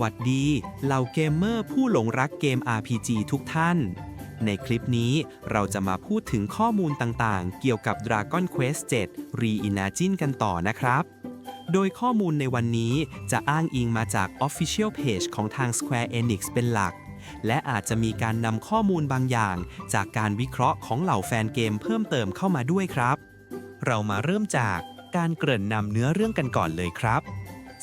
วัสดีเหล่าเกมเมอร์ผู้หลงรักเกม RPG ทุกท่าน ในคลิปนี้เราจะมาพูดถึงข้อมูลต่างๆ เกี่ยวกับ Dragon Quest 7 Reimagine กันต่อนะครับ โดยข้อมูลในวันนี้จะอ้างอิงมาจาก Official Page ของทาง Square Enix เป็นหลัก และอาจจะมีการนำข้อมูลบางอย่าง จากการวิเคราะห์ของเหล่าแฟนเกมเพิ่มเติมเข้ามาด้วยครับ เรามาเริ่มจากการเกริ่นนำเนื้อเรื่องกันก่อนเลยครับ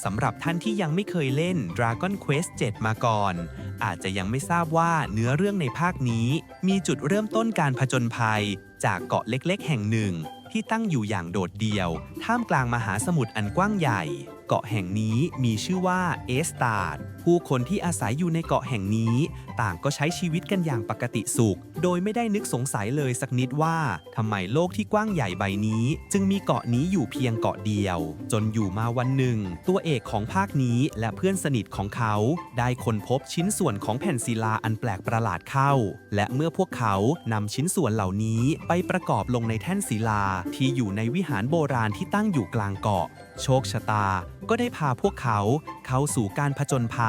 สำหรับท่านที่ยังไม่เคยเล่น Dragon Quest 7 มาก่อน อาจจะยังไม่ทราบว่าเนื้อเรื่องในภาคนี้ มีจุดเริ่มต้นการผจญภัย จากเกาะเล็กๆ แห่งหนึ่ง ที่ตั้งอยู่อย่างโดดเดี่ยว ท่ามกลางมหาสมุทรอันกว้างใหญ่ เกาะแห่งนี้มีชื่อว่าเอสตาร์ดผู้คนที่อาศัยอยู่ในเกาะแห่งนี้ ต่างก็ใช้ชีวิตกันอย่างปกติสุข โดยไม่ได้นึกสงสัยเลยสักนิดว่าทำไมโลกที่กว้างใหญ่ใบนี้ จึงมีเกาะนี้อยู่เพียงเกาะเดียว จนอยู่มาวันหนึ่ง ตัวเอกของภาคนี้และเพื่อนสนิทของเขา ได้ค้นพบชิ้นส่วนของแผ่นศิลาอันแปลกประหลาดเข้า และเมื่อพวกเขานำชิ้นส่วนเหล่านี้ไปประกอบลงในแท่นศิลาที่อยู่ในวิหารโบราณที่ตั้งอยู่กลางเกาะ โชคชะตา ก็ได้พาพวกเขาเข้าสู่การผจญภัย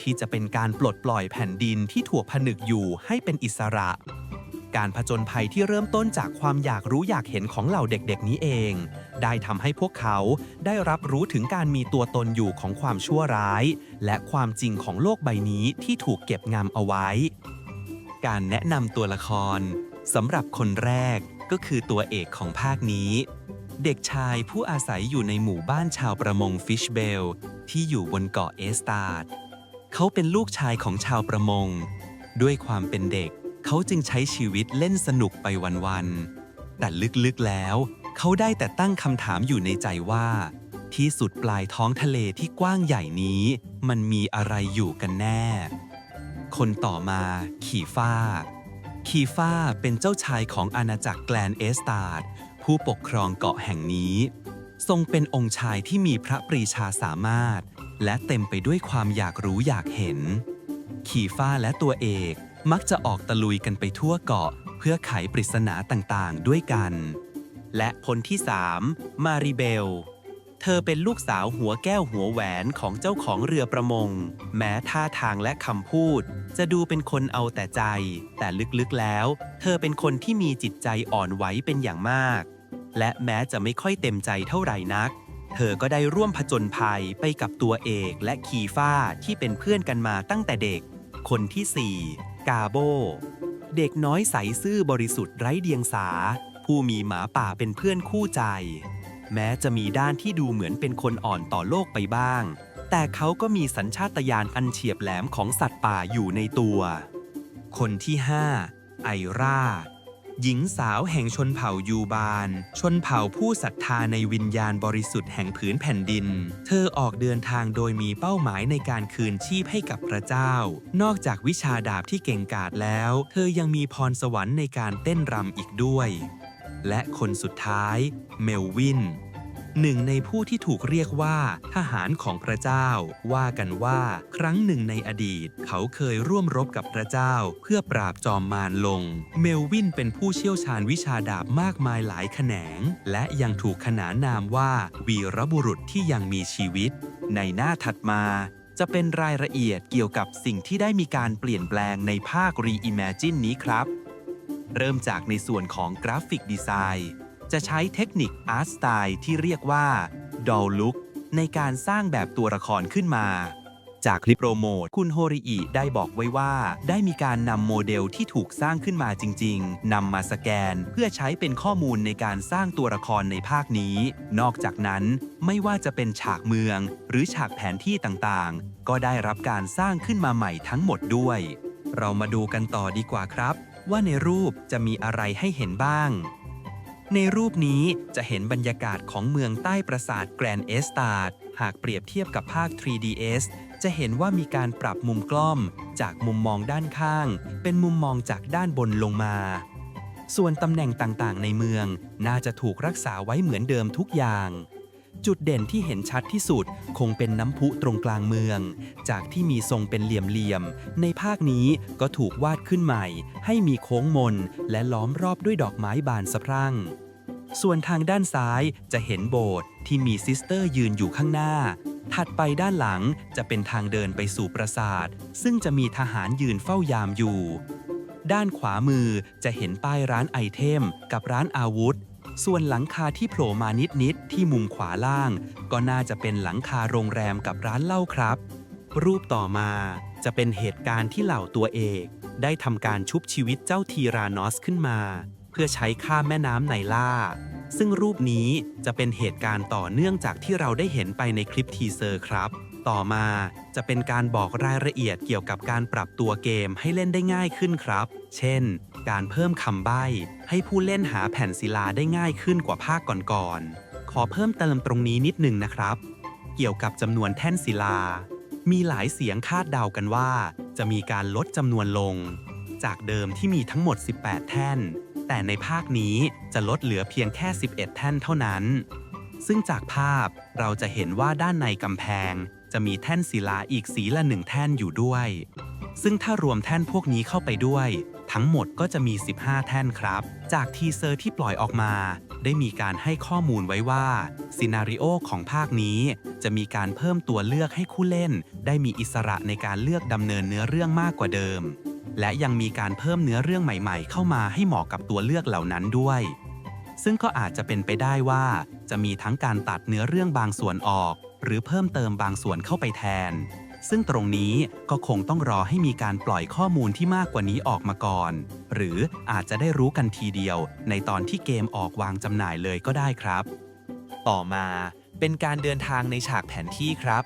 ที่จะเป็นการปลดปล่อยแผ่นดินที่ถูกผนึกอยู่ให้เป็นอิสระ การผจญภัยที่เริ่มต้นจากความอยากรู้อยากเห็นของเหล่าเด็กๆนี้เอง ได้ทำให้พวกเขาได้รับรู้ถึงการมีตัวตนอยู่ของความชั่วร้าย และความจริงของโลกใบนี้ที่ถูกเก็บงำเอาไว้ การแนะนำตัวละครสำหรับคนแรกก็คือตัวเอกของภาคนี้ เด็กชายผู้อาศัยอยู่ในหมู่บ้านชาวประมงฟิชเบล ที่อยู่บนเกาะเอสตาร์ดเขาเป็นลูกชายของชาวประมง ด้วยความเป็นเด็กเขาจึงใช้ชีวิตเล่นสนุกไปวันๆ แต่ลึกๆแล้ว เขาได้แต่ตั้งคำถามอยู่ในใจว่า ที่สุดปลายท้องทะเลที่กว้างใหญ่นี้ มันมีอะไรอยู่กันแน่ คนต่อมาขี่ฟ้า คีฟ้าเป็นเจ้าชายของอาณาจักรแกลนเอสตาร์ดผู้ปกครองเกาะแห่งนี้ ทรงเป็นองค์ชายที่มีพระปรีชาสามารถ และเต็มไปด้วยความอยากรู้อยากเห็นคีฟ้าและตัวเอกมักจะออกตะลุยกันไปทั่วเกาะ เพื่อไขปริศนาต่างๆ ด้วยกัน และคนที่สามมาริเบล เธอเป็นลูกสาวหัวแก้วหัวแหวนของเจ้าของเรือประมง แม้ท่าทางและคำพูด จะดูเป็นคนเอาแต่ใจ แต่ลึกๆแล้ว เธอเป็นคนที่มีจิตใจอ่อนไหวเป็นอย่างมาก และแม้จะไม่ค่อยเต็มใจเท่าไหร่นัก เธอก็ได้ร่วมผจญภัยไปกับตัวเอกและคีฟ้าที่เป็นเพื่อนกันมาตั้งแต่เด็ก คนที่ 4 กาโบ เด็กน้อยใสซื่อบริสุทธิ์ไร้เดียงสา ผู้มีหมาป่าเป็นเพื่อนคู่ใจ แม้จะมีด้านที่ดูเหมือนเป็นคนอ่อนต่อโลกไปบ้าง แต่เขาก็มีสัญชาตญาณอันเฉียบแหลมของสัตว์ป่าอยู่ในตัว คนที่ 5 ไอรา หญิงสาวแห่งชนเผ่ายูบาน ชนเผ่าผู้ศรัทธาในวิญญาณบริสุทธิ์แห่งผืนแผ่นดิน เธอออกเดินทางโดยมีเป้าหมายในการคืนชีพให้กับพระเจ้า นอกจากวิชาดาบที่เก่งกาจแล้ว เธอยังมีพรสวรรค์ในการเต้นรำอีกด้วย และคนสุดท้าย เมลวิน หนึ่งในผู้ที่ถูกเรียกว่า ทหารของพระเจ้า ว่ากันว่าครั้งหนึ่งในอดีต เขาเคยร่วมรบกับพระเจ้า เพื่อปราบจอมมารลง เมลวินเป็นผู้เชี่ยวชาญวิชาดาบมากมายหลายแขนง และยังถูกขนานนามว่า วีรบุรุษที่ยังมีชีวิต ในหน้าถัดมาจะเป็นรายละเอียดเกี่ยวกับสิ่งที่ได้มีการเปลี่ยนแปลงในภาค Reimagine นี้ครับ เริ่มจากในส่วนของกราฟิกดีไซน์ จะใช้เทคนิคอาร์ตสไตล์ที่เรียกว่า Doll Look ในการสร้างแบบตัวละครขึ้นมา จากคลิปโปรโมทคุณโฮริอิได้บอกไว้ว่า ได้มีการนำโมเดลที่ถูกสร้างขึ้นมาจริง ๆนำมาสแกนเพื่อใช้เป็นข้อมูลในการสร้างตัวละครในภาคนี้ นอกจากนั้นไม่ว่าจะเป็นฉากเมือง หรือฉากแผนที่ต่างๆ ก็ได้รับการสร้างขึ้นมาใหม่ทั้งหมดด้วย เรามาดูกันต่อดีกว่าครับ ว่าในรูปจะมีอะไรให้เห็นบ้าง ในรูปนี้จะเห็นบรรยากาศของเมืองใต้ปราสาทแกรนเอสตาร์ดหากเปรียบเทียบกับภาค 3DS จะเห็นว่ามีการปรับมุมกล้องจากมุมมองด้านข้าง เป็นมุมมองจากด้านบนลงมา ส่วนตำแหน่งต่างๆ ในเมือง น่าจะถูกรักษาไว้เหมือนเดิมทุกอย่าง จุดเด่นที่เห็นชัดที่สุดคงเป็นน้ำพุตรงกลางเมือง จากที่มีทรงเป็นเหลี่ยมๆ ในภาคนี้ก็ถูกวาดขึ้นใหม่ ให้มีโค้งมนและล้อมรอบด้วยดอกไม้บานสะพรั่ง ส่วนทางด้านซ้ายจะเห็นโบสถ์ที่มีซิสเตอร์ยืนอยู่ข้างหน้า ถัดไปด้านหลังจะเป็นทางเดินไปสู่ปราสาท ซึ่งจะมีทหารยืนเฝ้ายามอยู่ ด้านขวามือจะเห็นป้ายร้านไอเทม กับร้านอาวุธ ส่วนหลังคาที่โผล่มานิดๆที่มุมขวาล่าง ก็น่าจะเป็นหลังคาโรงแรมกับร้านเหล้าครับ รูปต่อมาจะเป็นเหตุการณ์ที่เหล่าตัวเอก ได้ทำการชุบชีวิตเจ้าทีรานอสขึ้นมา เพื่อใช้ข้ามแม่น้ำไนล่า ซึ่งรูปนี้จะเป็นเหตุการณ์ต่อเนื่องจากที่เราได้เห็นไปในคลิปทีเซอร์ครับต่อมาจะเป็นการบอกรายละเอียดเกี่ยวกับการปรับตัวเกมให้เล่นได้ง่ายขึ้นครับ เช่น การเพิ่มคำใบ้ ให้ผู้เล่นหาแผ่นศิลาได้ง่ายขึ้นกว่าภาคก่อนๆ ขอเพิ่มเติมตรงนี้นิดหนึ่งนะครับ เกี่ยวกับจำนวนแท่นศิลา มีหลายเสียงคาดเดากันว่า จะมีการลดจำนวนลง จากเดิมที่มีทั้งหมด 18 แท่น แต่ในภาคนี้จะลดเหลือเพียงแค่ 11 แท่นเท่านั้น ซึ่งจากภาพเราจะเห็นว่าด้านในกำแพง จะมีแท่นศิลาอีกสีละหนึ่งแท่นอยู่ด้วย ซึ่งถ้ารวมแท่นพวกนี้เข้าไปด้วย ทั้งหมดก็จะมี 15 แท่นครับ จากทีเซอร์ที่ปล่อยออกมา ได้มีการให้ข้อมูลไว้ว่าซีนารีโอของภาคนี้ จะมีการเพิ่มตัวเลือกให้คู่เล่น ได้มีอิสระในการเลือกดำเนินเนื้อเรื่องมากกว่าเดิม และยังมีการเพิ่มเนื้อเรื่องใหม่ๆ เข้ามาให้เหมาะกับตัวเลือกเหล่านั้นด้วยซึ่งก็อาจจะเป็นไปได้ว่า จะมีทั้งการตัดเนื้อเรื่องบางส่วนออก หรือเพิ่มเติมบางส่วนเข้าไปแทน ซึ่งตรงนี้ก็คงต้องรอให้มีการปล่อยข้อมูลที่มากกว่านี้ออกมาก่อน หรืออาจจะได้รู้กันทีเดียว ในตอนที่เกมออกวางจำหน่ายเลยก็ได้ครับ ต่อมาเป็นการเดินทางในฉากแผนที่ครับ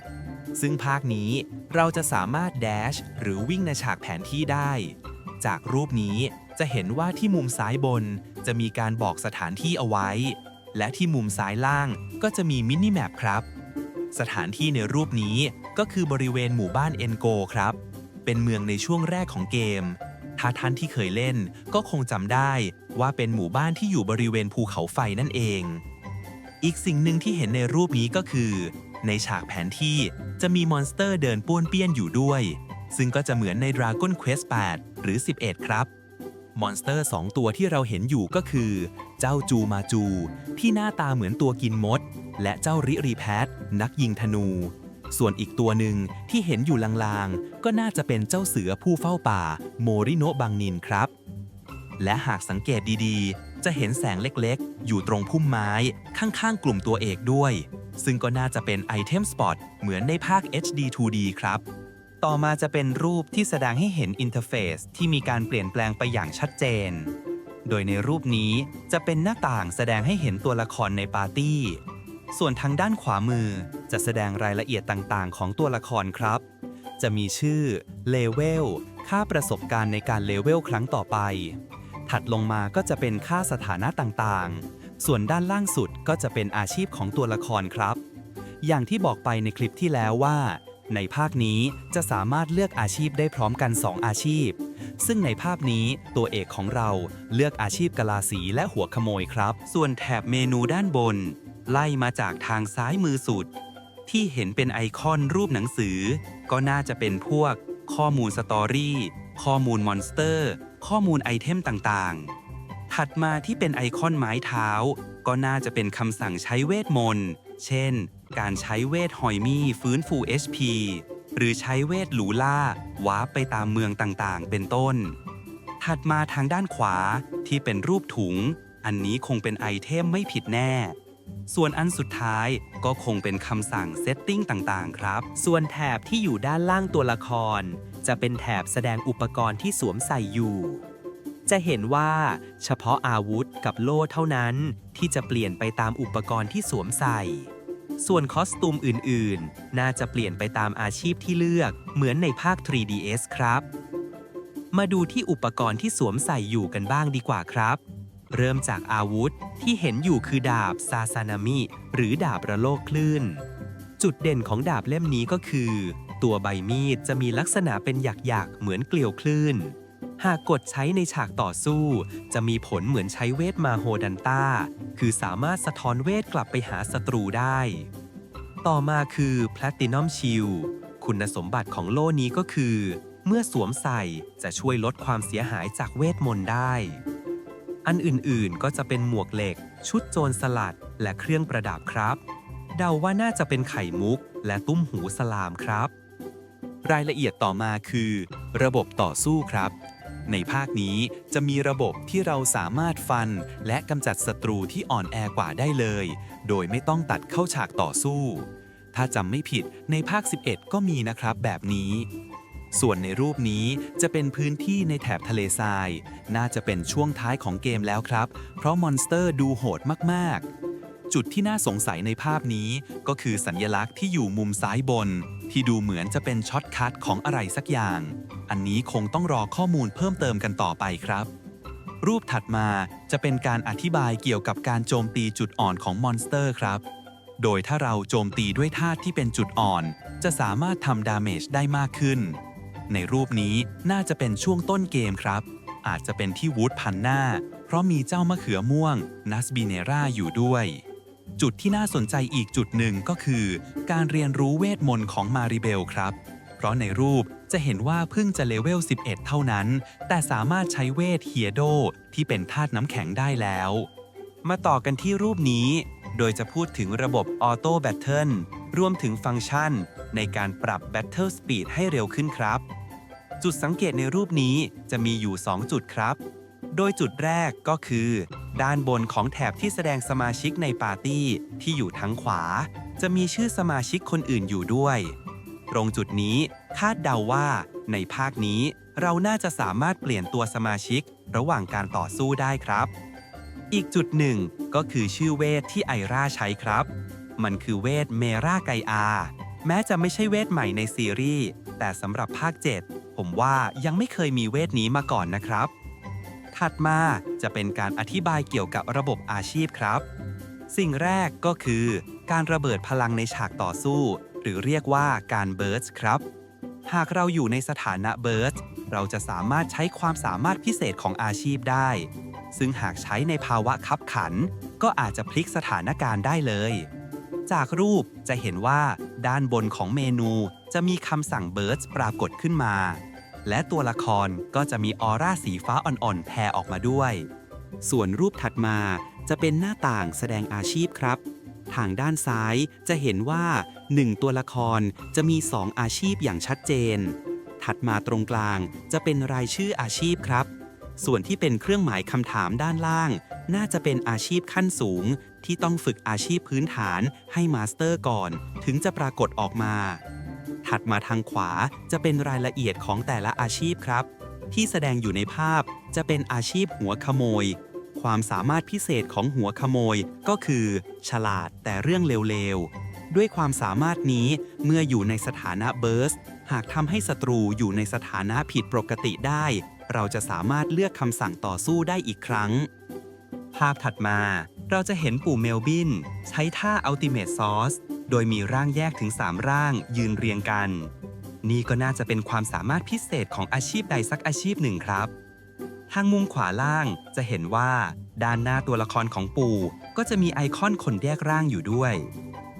ซึ่งภาคนี้เราจะสามารถ dash หรือวิ่งในฉากแผนที่ได้ จากรูปนี้จะเห็นว่าที่มุมซ้ายบนจะมีการบอกสถานที่เอาไว้ และที่มุมซ้ายล่างก็จะมีมินิแมปครับ สถานที่ในรูปนี้ ก็คือบริเวณหมู่บ้านเอนโกครับ เป็นเมืองในช่วงแรกของเกม ถ้าท่านที่เคยเล่นก็คงจำได้ว่าเป็นหมู่บ้านที่อยู่บริเวณภูเขาไฟนั่นเอง อีกสิ่งหนึ่งที่เห็นในรูปนี้ก็คือ ในฉากแผนที่จะมีมอนสเตอร์เดินป้วนเปี้ยนอยู่ด้วย ซึ่งก็จะเหมือนใน Dragon Quest 8 หรือ 11 ครับมอนสเตอร์ 2 ตัวที่เราเห็นอยู่ก็คือ เจ้าจูมาจู ที่หน้าตาเหมือนตัวกินมด และเจ้าริรีแพทนักยิงธนู ส่วนอีกตัวหนึ่งที่เห็นอยู่ลางๆ ก็น่าจะเป็นเจ้าเสือผู้เฝ้าป่า โมริโนะบังนินครับ และหากสังเกตดีๆ จะเห็นแสงเล็กๆ อยู่ตรงพุ่มไม้ข้างๆ กลุ่มตัวเอกด้วย ซึ่งก็น่าจะเป็นไอเทมสปอตเหมือนในภาค HD 2D ครับ ต่อมาจะเป็นรูปที่แสดงให้เห็นอินเทอร์เฟซที่มีการเปลี่ยนแปลงไปอย่างชัดเจน โดยในรูปนี้จะเป็นหน้าต่างแสดงให้เห็นตัวละครในปาร์ตี้ ส่วนทางด้านขวามือจะแสดงรายละเอียดต่างๆ ของตัวละครครับ จะมีชื่อ เลเวล ค่าประสบการณ์ในการเลเวลครั้งต่อไป ถัดลงมาก็จะเป็นค่าสถานะต่างๆ ส่วนด้านล่างสุดก็จะเป็นอาชีพของตัวละครครับ อย่างที่บอกไปในคลิปที่แล้วว่า ในภาคนี้จะสามารถเลือกอาชีพได้พร้อมกัน 2 อาชีพ ซึ่งในภาพนี้ตัวเอกของเราเลือกอาชีพกะลาสีและหัวขโมยครับ ส่วนแถบเมนูด้านบน ไล่มาจากทางซ้ายมือสุด ที่เห็นเป็นไอคอนรูปหนังสือ ก็น่าจะเป็นพวก ข้อมูลสตอรี่ ข้อมูลมอนสเตอร์ ข้อมูลไอเทมต่างๆ ถัดมาที่เป็นไอคอนไม้เท้า ก็น่าจะเป็นคำสั่งใช้เวทมนต์ เช่น การใช้เวทหอยมี่ฟื้นฟู HP หรือใช้เวทหลูล่าวาร์ปไปตามเมืองต่างๆ เป็นต้น ถัดมาทางด้านขวาที่เป็นรูปถุง อันนี้คงเป็นไอเทมไม่ผิดแน่ ส่วนอันสุดท้ายก็คงเป็นคำสั่งเซตติ้งต่างๆ ครับ ส่วนแถบที่อยู่ด้านล่างตัวละคร จะเป็นแถบแสดงอุปกรณ์ที่สวมใส่อยู่ จะเห็นว่าเฉพาะอาวุธกับโล่เท่านั้น ที่จะเปลี่ยนไปตามอุปกรณ์ที่สวมใส่ ส่วนคอสตูมอื่นๆ น่าจะเปลี่ยนไปตามอาชีพที่เลือก เหมือนในภาค 3DS ครับ มาดูที่อุปกรณ์ที่สวมใส่อยู่กันบ้างดีกว่าครับ เริ่มจากอาวุธที่เห็นอยู่คือดาบซาซานามิหรือดาบระโลกคลื่น จุดเด่นของดาบเล่มนี้ก็คือ ตัวใบมีดจะมีลักษณะเป็นหยักๆเหมือนเกลียวคลื่น หากกดใช้ในฉากต่อสู้ จะมีผลเหมือนใช้เวทมาโฮดันต้าคือสามารถสะท้อนเวทกลับไปหาศัตรูได้ ต่อมาคือแพลตินัมชิลคุณสมบัติของโล่นี้ก็คือ เมื่อสวมใส่จะช่วยลดความเสียหายจากเวทมนต์ได้ อันอื่นๆก็จะเป็นหมวกเหล็ก ชุดโจรสลัด และเครื่องประดับครับ เดาว่าน่าจะเป็นไข่มุก และตุ้มหูสลามครับ รายละเอียดต่อมาคือ ระบบต่อสู้ครับ ในภาคนี้จะมีระบบที่เราสามารถฟัน และกำจัดศัตรูที่อ่อนแอกว่าได้เลย โดยไม่ต้องตัดเข้าฉากต่อสู้ ถ้าจำไม่ผิดในภาค 11 ก็มีนะครับแบบนี้ ส่วนในรูปนี้จะเป็นพื้นที่ในแถบทะเลทราย น่าจะเป็นช่วงท้ายของเกมแล้วครับ เพราะมอนสเตอร์ดูโหดมาก ๆ จุดที่น่าสงสัยในภาพนี้ ก็คือสัญญลักษณ์ที่อยู่มุมซ้ายบน ที่ดูเหมือนจะเป็นช็อตคัทของอะไรสักอย่าง อันนี้คงต้องรอข้อมูลเพิ่มเติมกันต่อไปครับ รูปถัดมาจะเป็นการอธิบายเกี่ยวกับการโจมตีจุดอ่อนของมอนสเตอร์ครับโดยถ้าเราโจมตีด้วยธาตุที่เป็นจุดอ่อน จะสามารถทำดาเมจได้มากขึ้น ในรูปนี้น่าจะเป็นช่วงต้นเกมครับ อาจจะเป็นที่วูดพันหน้า เพราะมีเจ้ามะเขือม่วงนัสบีเนราอยู่ด้วย จุดที่น่าสนใจอีกจุดหนึ่งก็คือ การเรียนรู้เวทมนต์ของมาริเบลครับ เพราะในรูปจะเห็นว่าเพิ่งจะเลเวล 11 เท่านั้น แต่สามารถใช้เวทเฮียโดที่เป็นธาตุน้ำแข็งได้แล้ว มาต่อกันที่รูปนี้ โดยจะพูดถึงระบบออโต้แบตเทิลรวมถึงฟังก์ชัน ในการปรับแบตเทิลสปีดให้เร็วขึ้นครับ จุดสังเกตในรูปนี้จะมีอยู่ 2 จุดครับ โดยจุดแรกก็คือ ด้านบนของแถบที่แสดงสมาชิกในปาร์ตี้ที่อยู่ทั้งขวา จะมีชื่อสมาชิกคนอื่นอยู่ด้วย ตรงจุดนี้คาดเดาว่า ในภาคนี้เราน่าจะสามารถเปลี่ยนตัวสมาชิกระหว่างการต่อสู้ได้ครับ อีกจุดหนึ่งก็คือชื่อเวทที่ไอราใช้ครับ มันคือเวทเมราไกอา แม้จะไม่ใช่เวทใหม่ในซีรีส์แต่สำหรับภาค 7 ผมว่ายังไม่เคยมีเวทนี้มาก่อนนะครับ ถัดมาจะเป็นการอธิบายเกี่ยวกับระบบอาชีพครับ สิ่งแรกก็คือ การระเบิดพลังในฉากต่อสู้ หรือเรียกว่าการเบิร์สครับ หากเราอยู่ในสถานะเบิร์สเราจะสามารถใช้ความสามารถพิเศษของอาชีพได้ ซึ่งหากใช้ในภาวะคับขัน ก็อาจจะพลิกสถานการณ์ได้เลย จากรูปจะเห็นว่าด้านบนของเมนูจะมีคำสั่งเบิร์สปรากฏขึ้นมา และตัวละครก็จะมีออร่าสีฟ้าอ่อนๆแผ่ออกมาด้วย ส่วนรูปถัดมาจะเป็นหน้าต่างแสดงอาชีพครับ ทางด้านซ้ายจะเห็นว่า 1 ตัวละครจะมี 2 อาชีพอย่างชัดเจน ถัดมาตรงกลางจะเป็นรายชื่ออาชีพครับ ส่วนที่เป็นเครื่องหมายคำถามด้านล่าง น่าจะเป็นอาชีพขั้นสูง ที่ต้องฝึกอาชีพพื้นฐานให้มาสเตอร์ก่อน ถึงจะปรากฏออกมา ถัดมาทางขวาจะเป็นรายละเอียดของแต่ละอาชีพครับ ที่แสดงอยู่ในภาพจะเป็นอาชีพหัวขโมย ความสามารถพิเศษของหัวขโมยก็คือ ฉลาดแต่เรื่องเลวๆ ด้วยความสามารถนี้เมื่ออยู่ในสถานะเบิร์สหากทำให้ศัตรูอยู่ในสถานะผิดปกติได้ เราจะสามารถเลือกคำสั่งต่อสู้ได้อีกครั้ง ภาพถัดมาเราจะเห็นปู่เมลบิน ใช้ท่า Ultimate Sauce โดยมีร่างแยกถึง 3 ร่างยืนเรียงกัน นี่ก็น่าจะเป็นความสามารถพิเศษของอาชีพใดสักอาชีพหนึ่งครับ ทางมุมขวาล่างจะเห็นว่า ด้านหน้าตัวละครของปู่ ก็จะมีไอคอนคนแยกร่างอยู่ด้วย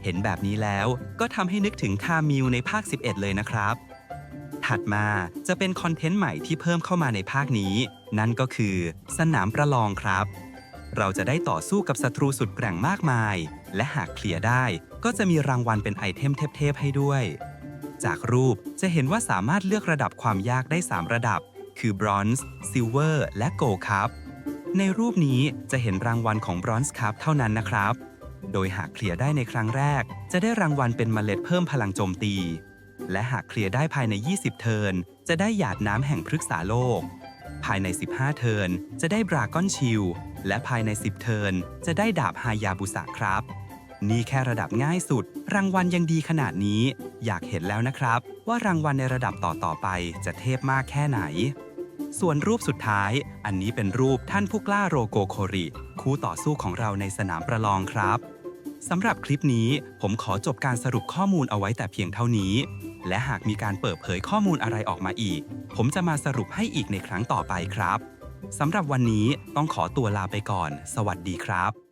เห็นแบบนี้แล้วก็ทำให้นึกถึงคามิวในภาค 11 เลยนะครับ ถัดมาจะเป็นคอนเทนต์ใหม่ที่เพิ่มเข้ามาในภาคนี้ นั่นก็คือ สนามประลองครับ เราจะได้ต่อสู้กับศัตรูสุดแกร่งมากมาย และหากเคลียร์ได้ก็จะมีรางวัลเป็นไอเทมเทพๆให้ด้วย จากรูปจะเห็นว่าสามารถเลือกระดับความยากได้ 3 ระดับ คือ Bronze Silver และ Gold ครับ ในรูปนี้จะเห็นรางวัลของ Bronze Cup เท่านั้นนะครับ โดยหากเคลียร์ได้ในครั้งแรก จะได้รางวัลเป็นเมล็ดเพิ่มพลังโจมตี และหากเคลียร์ได้ภายใน 20 เทิร์นจะได้หยาดน้ำแห่งพฤกษาโลก ภายใน 15 เทิร์นจะได้บราก้อนชิลและภายใน 10 เทิร์นจะได้ดาบฮายาบุสะครับ นี่แค่ระดับง่ายสุด รางวัลยังดีขนาดนี้ อยากเห็นแล้วนะครับ ว่ารางวัลในระดับต่อๆไปจะเทพมากแค่ไหน ส่วนรูปสุดท้าย อันนี้เป็นรูปท่านผู้กล้าโรโกโคริ คู่ต่อสู้ของเราในสนามประลองครับสำหรับคลิปนี้ผมขอจบการสรุปข้อมูลเอาไว้แต่เพียงเท่านี้ และหากมีการเปิดเผยข้อมูลอะไรออกมาอีก ผมจะมาสรุปให้อีกในครั้งต่อไปครับสำหรับวันนี้ต้องขอตัวลาไปก่อน สวัสดีครับ